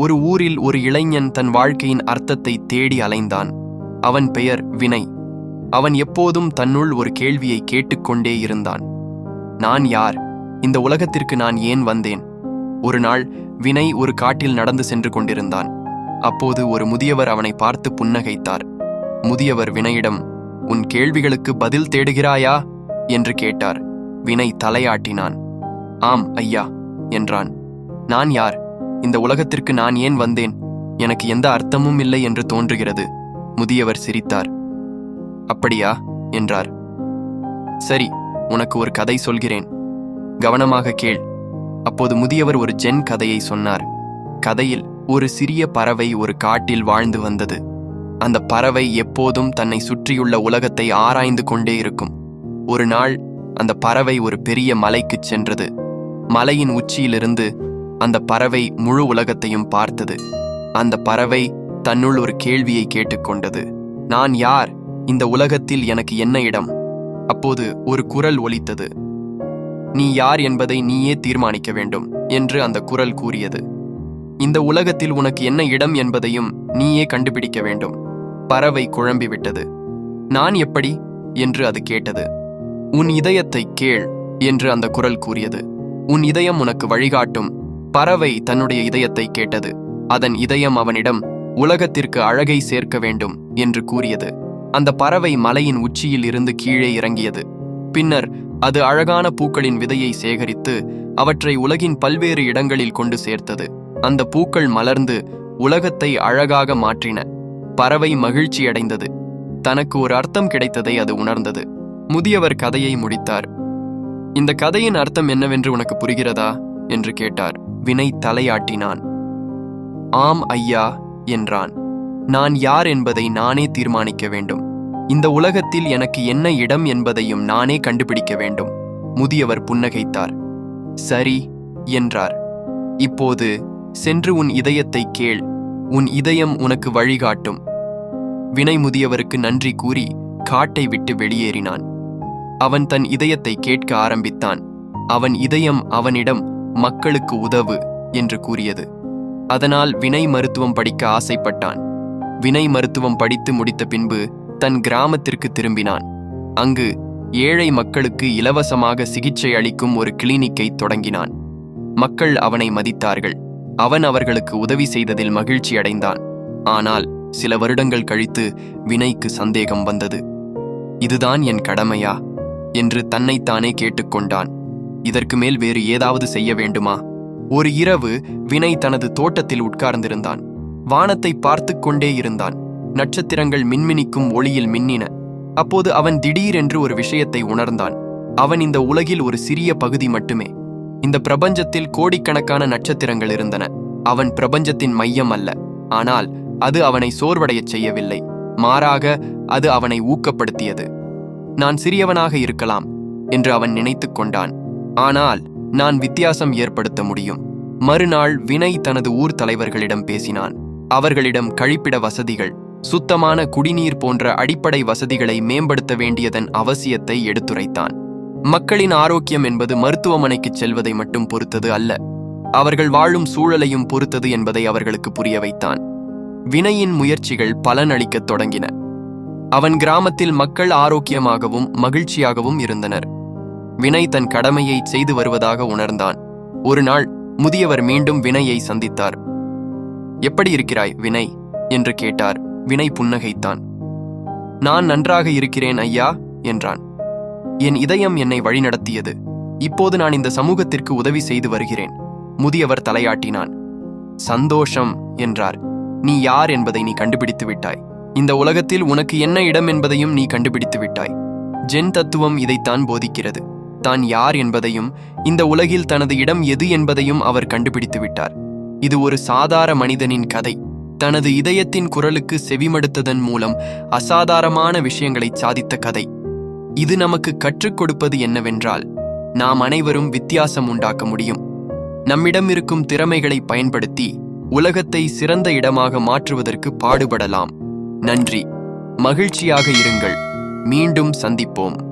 ஒரு ஊரில் ஒரு இளைஞன் தன் வாழ்க்கையின் அர்த்தத்தை தேடி அலைந்தான். அவன் பெயர் வினை அவன் எப்போதும் தன்னுள் ஒரு கேள்வியை கேட்டுக்கொண்டே இருந்தான். நான் யார்? இந்த உலகத்திற்கு நான் ஏன் வந்தேன்? ஒரு நாள் வினை ஒரு காட்டில் நடந்து சென்று கொண்டிருந்தான். அப்போது ஒரு முதியவர் அவனை பார்த்து புன்னகைத்தார். முதியவர் வினையிடம் உன் கேள்விகளுக்கு பதில் தேடுகிறாயா? என்று கேட்டார். வினை தலையாட்டினான். ஆம் ஐயா என்றான். நான் யார்? இந்த உலகத்திற்கு நான் ஏன் வந்தேன்? எனக்கு எந்த அர்த்தமும் இல்லை என்று தோன்றுகிறது. முதியவர் சிரித்தார். அப்படியா? என்றார். சரி உனக்கு ஒரு கதை சொல்கிறேன். கவனமாக கேள். அப்போது முதியவர் ஒரு ஜென் கதையை சொன்னார். கதையில் ஒரு சிறிய பறவை ஒரு காட்டில் வாழ்ந்து வந்தது. அந்த பறவை எப்போதும் தன்னை சுற்றியுள்ள உலகத்தை ஆராய்ந்து கொண்டே இருக்கும். ஒரு நாள் அந்த பறவை ஒரு பெரிய மலைக்குச் சென்றது. மலையின் உச்சியிலிருந்து அந்த பறவை முழு உலகத்தையும் பார்த்தது. அந்த பறவை தன்னுள் ஒரு கேள்வியை கேட்டுக்கொண்டது. நான் யார்? இந்த உலகத்தில் எனக்கு என்ன இடம்? அப்போது ஒரு குரல் ஒலித்தது. நீ யார் என்பதை நீயே தீர்மானிக்க வேண்டும் என்று அந்த குரல் கூறியது. இந்த உலகத்தில் உனக்கு என்ன இடம் என்பதையும் நீயே கண்டுபிடிக்க வேண்டும். பறவை குழம்பிவிட்டது. நான் எப்படி? என்று அது கேட்டது. உன் இதயத்தை கேள் என்று அந்த குரல் கூறியது. உன் இதயம் உனக்கு வழிகாட்டும். பறவை தன்னுடைய இதயத்தை கேட்டது. அதன் இதயம் அவனிடம் உலகத்திற்கு அழகை சேர்க்க வேண்டும் என்று கூறியது. அந்த பறவை மலையின் உச்சியில் இருந்து கீழே இறங்கியது. பின்னர் அது அழகான பூக்களின் விதையை சேகரித்து அவற்றை உலகின் பல்வேறு இடங்களில் கொண்டு சேர்த்தது. அந்த பூக்கள் மலர்ந்து உலகத்தை அழகாக மாற்றின. பறவை மகிழ்ச்சியடைந்தது தனக்கு ஒரு அர்த்தம் கிடைத்ததை அது உணர்ந்தது. முதியவர் கதையை முடித்தார். இந்த கதையின் அர்த்தம் என்னவென்று உனக்கு புரிகிறதா? என்று கேட்டார். வினை தலையாட்டினான். ஆம் ஐயா என்றான். நான் யார் என்பதை நானே தீர்மானிக்க வேண்டும். இந்த உலகத்தில் எனக்கு என்ன இடம் என்பதையும் நானே கண்டுபிடிக்க வேண்டும். முதியவர் புன்னகைத்தார். சரி என்றார். இப்போது சென்று உன் இதயத்தை கேள். உன் இதயம் உனக்கு வழிகாட்டும். வினை முதியவருக்கு நன்றி கூறி காட்டை விட்டு வெளியேறினான். அவன் தன் இதயத்தை கேட்க ஆரம்பித்தான். அவன் இதயம் அவனிடம் மக்களுக்கு உதவு என்று கூறியது. அதனால் வினை மருத்துவம் படிக்க ஆசைப்பட்டான். வினை மருத்துவம் படித்து முடித்த பின்பு தன் கிராமத்திற்கு திரும்பினான். அங்கு ஏழை மக்களுக்கு இலவசமாக சிகிச்சை அளிக்கும் ஒரு கிளினிக்கை தொடங்கினான். மக்கள் அவனை மதித்தார்கள். அவன் அவர்களுக்கு உதவி செய்ததில் மகிழ்ச்சி அடைந்தான். ஆனால் சில வருடங்கள் கழித்து வினைக்கு சந்தேகம் வந்தது. இதுதான் என் கடமையா? என்று தன்னைத்தானே கேட்டுக்கொண்டான். இதற்கு மேல் வேறு ஏதாவது செய்ய வேண்டுமா? ஒரு இரவு வினை தனது தோட்டத்தில் உட்கார்ந்திருந்தான். வானத்தை பார்த்து கொண்டே இருந்தான். நட்சத்திரங்கள் மின்மினிக்கும் ஒளியில் மின்னின. அப்போது அவன் திடீரென்று ஒரு விஷயத்தை உணர்ந்தான். அவன் இந்த உலகில் ஒரு சிறிய பகுதி மட்டுமே. இந்த பிரபஞ்சத்தில் கோடிக்கணக்கான நட்சத்திரங்கள் இருந்தன. அவன் பிரபஞ்சத்தின் மையம் அல்ல. ஆனால் அது அவனை சோர்வடையச் செய்யவில்லை. மாறாக அது அவனை ஊக்கப்படுத்தியது. நான் சிறியவனாக இருக்கலாம் என்று அவன் நினைத்துக் கொண்டான். ஆனால் நான் வித்தியாசம் ஏற்படுத்த முடியும். மறுநாள் வினை தனது ஊர் தலைவர்களிடம் பேசினான். அவர்களிடம் கழிப்பிட வசதிகள் சுத்தமான குடிநீர் போன்ற அடிப்படை வசதிகளை மேம்படுத்த வேண்டியதன் அவசியத்தை எடுத்துரைத்தான். மக்களின் ஆரோக்கியம் என்பது மருத்துவமனைக்குச் செல்வதை மட்டும் பொறுத்தது அல்ல. அவர்கள் வாழும் சூழலையும் பொறுத்தது என்பதை அவர்களுக்கு புரிய வைத்தான். வினையின் முயற்சிகள் பலனளிக்கத் தொடங்கின. அவன் கிராமத்தில் மக்கள் ஆரோக்கியமாகவும் மகிழ்ச்சியாகவும் இருந்தனர். வினை தன் கடமையை செய்து வருவதாக உணர்ந்தான். ஒரு நாள் முதியவர் மீண்டும் வினையை சந்தித்தார். எப்படி இருக்கிறாய் வினை? என்று கேட்டார். வினை புன்னகைத்தான். நான் நன்றாக இருக்கிறேன் ஐயா என்றான். என் இதயம் என்னை வழிநடத்தியது. இப்போது நான் இந்த சமூகத்திற்கு உதவி செய்து வருகிறேன் முதியவர் தலையாட்டினான். சந்தோஷம் என்றார். நீ யார் என்பதை நீ கண்டுபிடித்து விட்டாய். இந்த உலகத்தில் உனக்கு என்ன இடம் என்பதையும் நீ கண்டுபிடித்து விட்டாய். ஜென் தத்துவம் இதைத்தான் போதிக்கிறது. தான் யார் என்பதையும் இந்த உலகில் தனது இடம் எது என்பதையும் அவர் கண்டுபிடித்து விட்டார். இது ஒரு சாதார மனிதனின் கதை. தனது இதயத்தின் குரலுக்கு செவிமடுத்ததன் மூலம் அசாதாரணமான விஷயங்களை சாதித்த கதை. இது நமக்கு கற்றுக் கொடுப்பது என்னவென்றால் நாம் அனைவரும் வித்தியாசம் உண்டாக்க முடியும். நம்மிடம் இருக்கும் திறமைகளை பயன்படுத்தி உலகத்தை சிறந்த இடமாக மாற்றுவதற்கு பாடுபடலாம். நன்றி. மகிழ்ச்சியாக இருங்கள். மீண்டும் சந்திப்போம்.